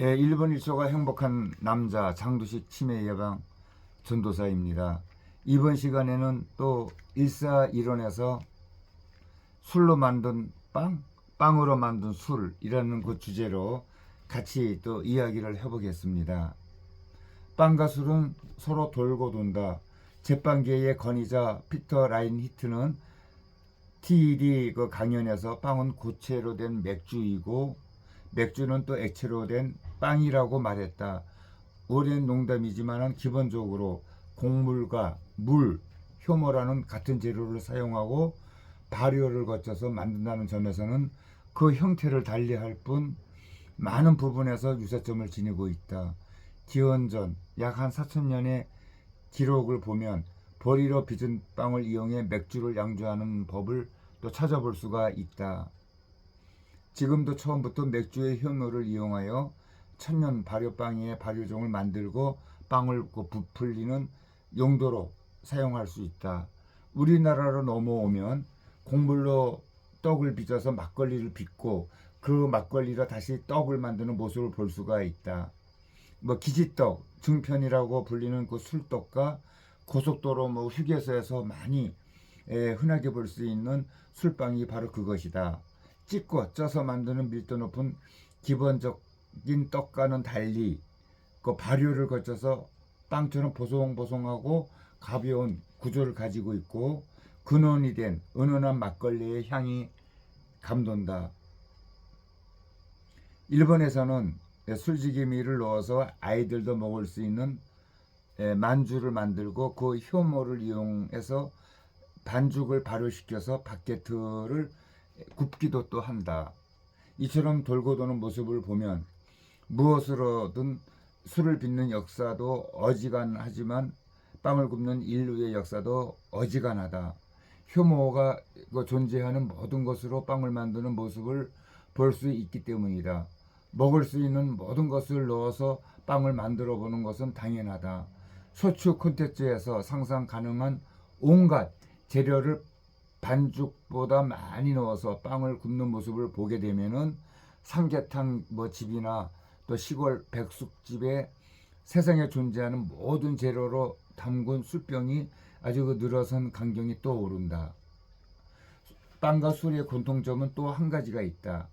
예, 일본 일소가 행복한 남자 장두식 치매 예방 전도사입니다. 이번 시간에는 또 일사일원에서 술로 만든 빵, 빵으로 만든 술이라는 그 주제로 같이 또 이야기를 해보겠습니다. 빵과 술은 서로 돌고 돈다. 제빵계의 권위자 피터 라인 히트는 TED 그 강연에서 빵은 고체로 된 맥주이고 맥주는 또 액체로 된 빵이라고 말했다. 오랜 농담이지만은 기본적으로 곡물과 물, 효모라는 같은 재료를 사용하고 발효를 거쳐서 만든다는 점에서는 그 형태를 달리할 뿐 많은 부분에서 유사점을 지니고 있다. 기원전 약 한 4천년의 기록을 보면 보리로 빚은 빵을 이용해 맥주를 양조하는 법을 또 찾아볼 수가 있다. 지금도 처음부터 맥주의 효모를 이용하여 천년 발효빵의 발효종을 만들고 빵을 그 부풀리는 용도로 사용할 수 있다. 우리나라로 넘어오면 곡물로 떡을 빚어서 막걸리를 빚고 그 막걸리로 다시 떡을 만드는 모습을 볼 수가 있다. 뭐 기지떡, 증편이라고 불리는 그 술떡과 고속도로 뭐 휴게소에서 많이 에, 흔하게 볼 수 있는 술빵이 바로 그것이다. 찢고 쪄서 만드는 밀도 높은 기본적인 떡과는 달리 그 발효를 거쳐서 빵처럼 보송보송하고 가벼운 구조를 가지고 있고 근원이 된 은은한 막걸리의 향이 감돈다. 일본에서는 술지개미를 넣어서 아이들도 먹을 수 있는 에, 만주를 만들고 그 효모를 이용해서 반죽을 발효시켜서 바게트를 굽기도 또 한다. 이처럼 돌고 도는 모습을 보면 무엇으로든 술을 빚는 역사도 어지간하지만 빵을 굽는 인류의 역사도 어지간하다. 효모가 그 존재하는 모든 것으로 빵을 만드는 모습을 볼 수 있기 때문이다. 먹을 수 있는 모든 것을 넣어서 빵을 만들어 보는 것은 당연하다. 소추 콘텐츠에서 상상 가능한 온갖 재료를 반죽보다 많이 넣어서 빵을 굽는 모습을 보게 되면은 삼계탕 뭐 집이나 또 시골 백숙집에 세상에 존재하는 모든 재료로 담근 술병이 아주 그 늘어선 광경이 떠오른다. 빵과 술의 공통점은 또 한 가지가 있다.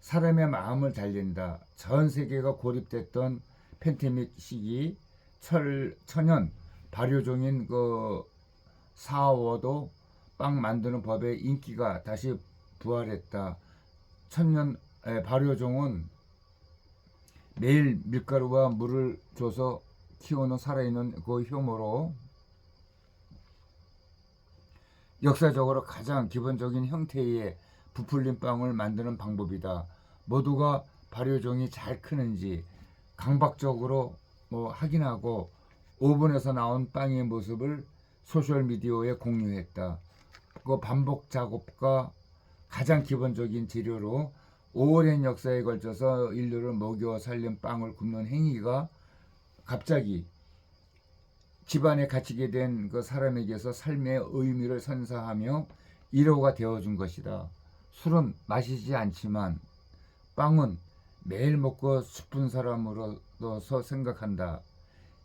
사람의 마음을 달랜다. 전 세계가 고립됐던 팬데믹 시기 철 천연 발효종인 그 사워도 빵 만드는 법의 인기가 다시 부활했다. 천년 에, 발효종은 매일 밀가루와 물을 줘서 키우는 살아있는 그 효모로 역사적으로 가장 기본적인 형태의 부풀린 빵을 만드는 방법이다. 모두가 발효종이 잘 크는지 강박적으로 뭐 확인하고 오븐에서 나온 빵의 모습을 소셜 미디어에 공유했다. 그 반복 작업과 가장 기본적인 재료로 오랜 역사에 걸쳐서 인류를 먹여 살린 빵을 굽는 행위가 갑자기 집안에 갇히게 된 그 사람에게서 삶의 의미를 선사하며 위로가 되어준 것이다. 술은 마시지 않지만 빵은 매일 먹고 싶은 사람으로서 생각한다.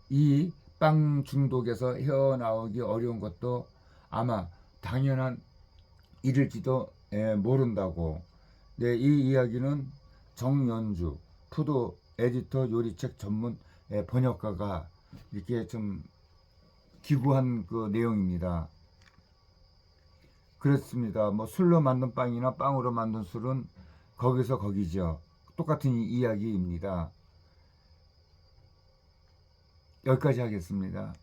이 빵 중독에서 헤어나오기 어려운 것도 아마 당연한 일일지도 예, 모른다고. 네, 이 이야기는 정연주 푸드 에디터 요리책 전문 예, 번역가가 이렇게 좀 기구한 그 내용입니다. 그렇습니다. 뭐 술로 만든 빵이나 빵으로 만든 술은 거기서 거기죠. 똑같은 이야기입니다. 여기까지 하겠습니다.